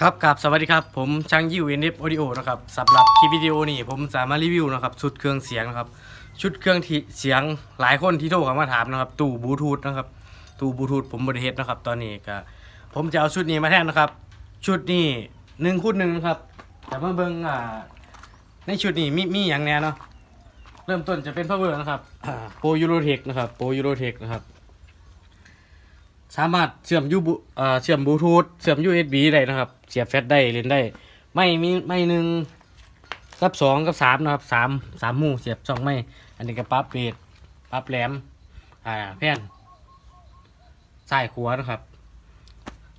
ครับกับสวัสดีครับ ผมช่างยิวเอ็นเอฟออดิโอนะครับสำหรับคลิปวิดีโอนี้ผมจะมารถรีวิวนะครับชุดเครื่องเสียงนะครับชุดเครื่องที่เสียงหลายคนที่โทรเข้ามาถามนะครับตู้บลูทูธนะครับตู้บลูทูธผมบริเฮดนะครับ ตอนนี้ก็ผมจะเอาชุดนี้มาแทนนะครับ ชุดนี้หนึ่งคูณหนึ่งนะครับแต่เมาเบิ้งอ่าในชุดนี้มีมีอย่างแน่เนาะเริ่มต้นจะเป็นพาวเวอร์นะครับโปรยูโรเทคนะครับโปรยูโรเทคนะครับ สามารถเชื่อมยูบูเอ่อเชื่อมบลูทูธเชื่อม USB ได้นะครับ เสียบแฟลชได้เล่นได้ ไม่มีไม่หนึ่งกับสองกับสามนะครับสามสามหมู่เสียบสองไม่ อันนี้ก็ปรั๊บเบสปรั๊บแหลม อ่าแผ่นซ้ายขวานะครับ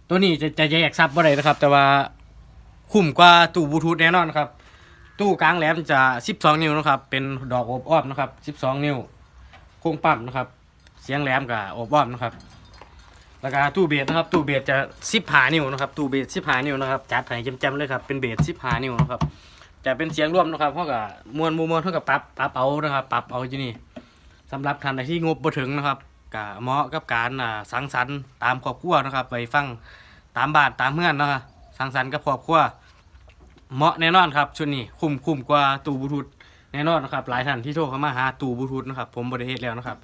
ตัวนี้จะจะแยกซับบ่ได้นะครับ แต่ว่าคุ้มกว่าตู้บลูทูธแน่นอนครับ ตู้กลางแหลมจะ12นิ้วนะครับ เป็นดอกอบอ้อมนะครับ12นิ้วโครงปั๊มนะครับ เสียงแหลมกับอบอ้อมนะครับ แล้วก็ตู้เบสนะครับตู้เบสจะสิบหานิ้วนะครับตู้เบสสิบหานิ้วนะครับจัดให้จำๆเลยครับเป็นเบสสิบหานิ้วนะครับจะเป็นเสียงร่วมนะครับเท่ากับมวลมวลมวลเท่ากับปรับปรับเอานะครับปรับเอาที่นี่สำหรับท่านใดที่งบบ่ถึงนะครับก็เหมาะกับการสังสรรค์ตามครอบครัวนะครับ ไปฟังตามบ้านตามเมื่องนะครับสังสรรค์กับครอบครัวเหมาะแน่นอนครับชุดนี้คุ้มคุ้มกว่าตู้บลูทูธแน่นอนนะครับหลายท่านที่โทรเข้ามาหาตู้บลูทูธนะครับผมบริเทศแล้วนะครับ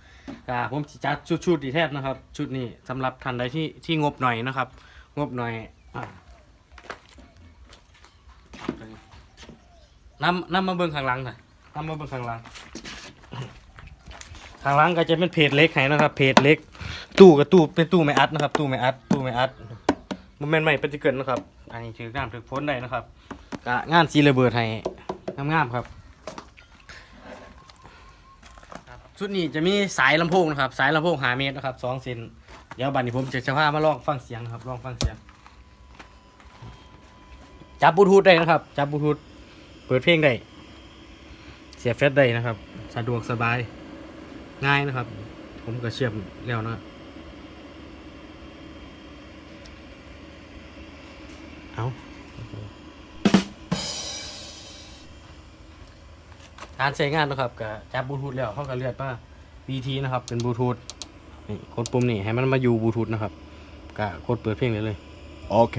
ก็ผมสิจัดชุดชุดดีแทบนะครับ ชุดนี้สำหรับท่านใดที่ที่งบหน่อยนะครับ งบหน่อยอ่าน้ำน้ำมาเบิ่งข้างหลังหน่อยน้ำมาเบิ่งข้างหลังข้างหลังก็จะเป็นเพจเล็กให้นะครับ เพจเล็ก ตู้กับตู้เป็นตู้ไม่อัดนะครับ ตู้ไม่อัด ตู้ไม่อัดมันเป็นไม่เป็นที่เกินนะครับ อันนี้ถือน้ำถือพ้นได้นะครับก็งานซีระเบิดให้งามๆครับ ชุดนี้จะมีสายลำโพงนะครับ สายลำโพงหาเมตรนะครับสองเซนเดี๋ยวบัดนี้ผมจะจะพามาลองฟังเสียงนะครับลองฟังเสียง จับบลูทูธได้นะครับ จับบลูทูธเปิดเพลงได้เสียบแฟลชได้นะครับ สะดวกสบายง่ายนะครับ ผมก็เชื่อมแล้วนะเอา การใช้งานนะครับกับจับบลูทูธแล้วเขาก็เลือกมา VT นะครับ เป็นบลูทูธนี่กดปุ่มนี่ให้มันมาอยู่บลูทูธนะครับก็กดเปิดเพลงเลยเลย โอเค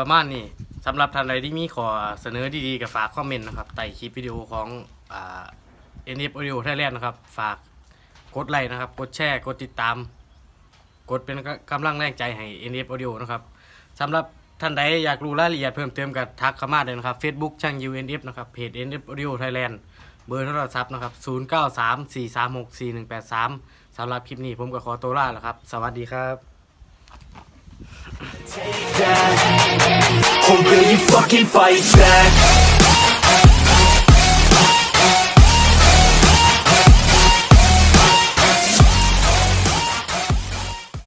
ประมาณนี้สำหรับท่านใดที่มีขอเสนอดีๆกับฝากคอมเมนต์นะครับใต้คลิปวิดีโอของอ่า NF Audio Thailand นะครับ ฝากกดไลค์นะครับ กดแชร์ กดติดตาม กดเป็นกำลังแรงใจให้ NF Audio นะครับสำหรับท่านใดอยากรู้รายละเอียดเพิ่มเติมกับทักเข้ามาเลยนะครับ Facebook ช่าง UNF นะครับเพจ NF Audio Thailand เบอร์โทรศัพท์นะครับ 0934364183สำหรับคลิปนี้ผมก็ขอตัวลาแล้วครับ สวัสดีครับ Take that, oh, or will you fucking fight back?